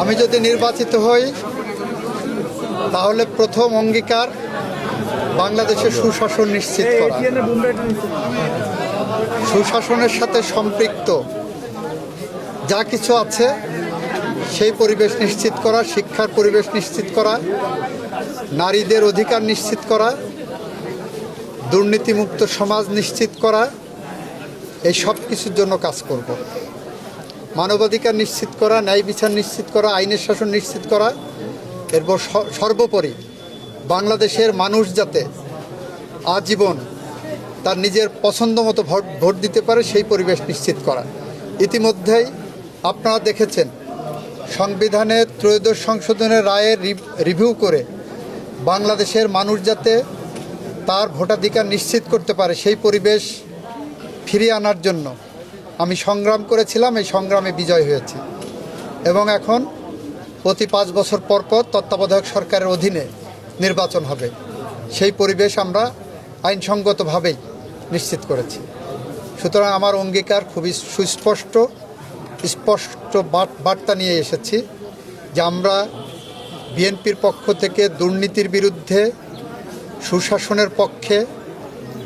আমি যদি নির্বাচিত হই, তাহলে প্রথম অঙ্গীকার বাংলাদেশের সুশাসন নিশ্চিত করা। সুশাসনের সাথে সম্পৃক্ত যা কিছু আছে, সেই পরিবেশ নিশ্চিত করা, শিক্ষার পরিবেশ নিশ্চিত করা, নারীদের অধিকার নিশ্চিত করা, দুর্নীতিমুক্ত সমাজ নিশ্চিত করা, এই সব কিছুর জন্য কাজ করব। মানবাধিকার নিশ্চিত করা, ন্যায় বিচার নিশ্চিত করা, আইনের শাসন নিশ্চিত করা। এরপর সর্বোপরি বাংলাদেশের মানুষ যাতে আজীবন তার নিজের পছন্দ মতো ভোট ভোট দিতে পারে, সেই পরিবেশ নিশ্চিত করা। ইতিমধ্যেই আপনারা দেখেছেন সংবিধানের ত্রয়োদশ সংশোধনের রায়ের রিভিউ করে বাংলাদেশের মানুষ যাতে তার ভোটাধিকার নিশ্চিত করতে পারে, সেই পরিবেশ ফিরিয়ে আনার জন্য আমি সংগ্রাম করেছিলাম, এই সংগ্রামে বিজয় হয়েছি। এবং এখন প্রতি পাঁচ বছর পর পর তত্ত্বাবধায়ক সরকারের অধীনে নির্বাচন হবে। সেই পরিবেশ আমরা আইনসঙ্গতভাবেই নিশ্চিত করেছি। সুতরাং আমার অঙ্গীকার খুবই সুস্পষ্ট, স্পষ্ট বার- বার্তা নিয়ে এসেছি যে আমরা বিএনপির পক্ষ থেকে দুর্নীতির বিরুদ্ধে, সুশাসনের পক্ষে,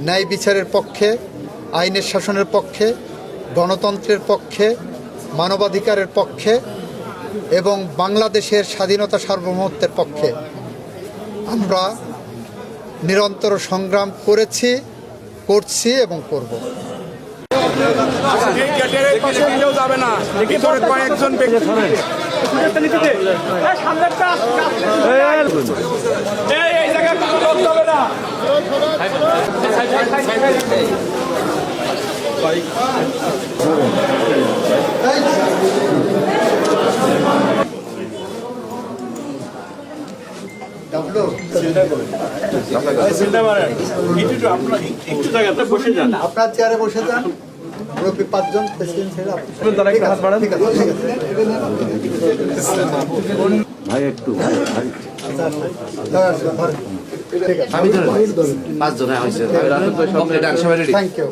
ন্যায় বিচারের পক্ষে, আইনের শাসনের পক্ষে গণতন্ত্রের পক্ষে, মানবাধিকারের পক্ষে এবং বাংলাদেশের স্বাধীনতা সার্বভৌমত্বের পক্ষে। আমরা নিরন্তর সংগ্রাম করেছি, করছি এবং করব। কয়েকজন না আপনার চেয়ারে বসে যান। মুরব্বী পাঁচজন প্রেসিডেন্ট ছেড়ে আপনি- ঠিক ঠিক আছে, ঠিক আছে। ভাই একটু ভাই। আমি পাঁচ জন হয়েছে থ্যাংক ইউ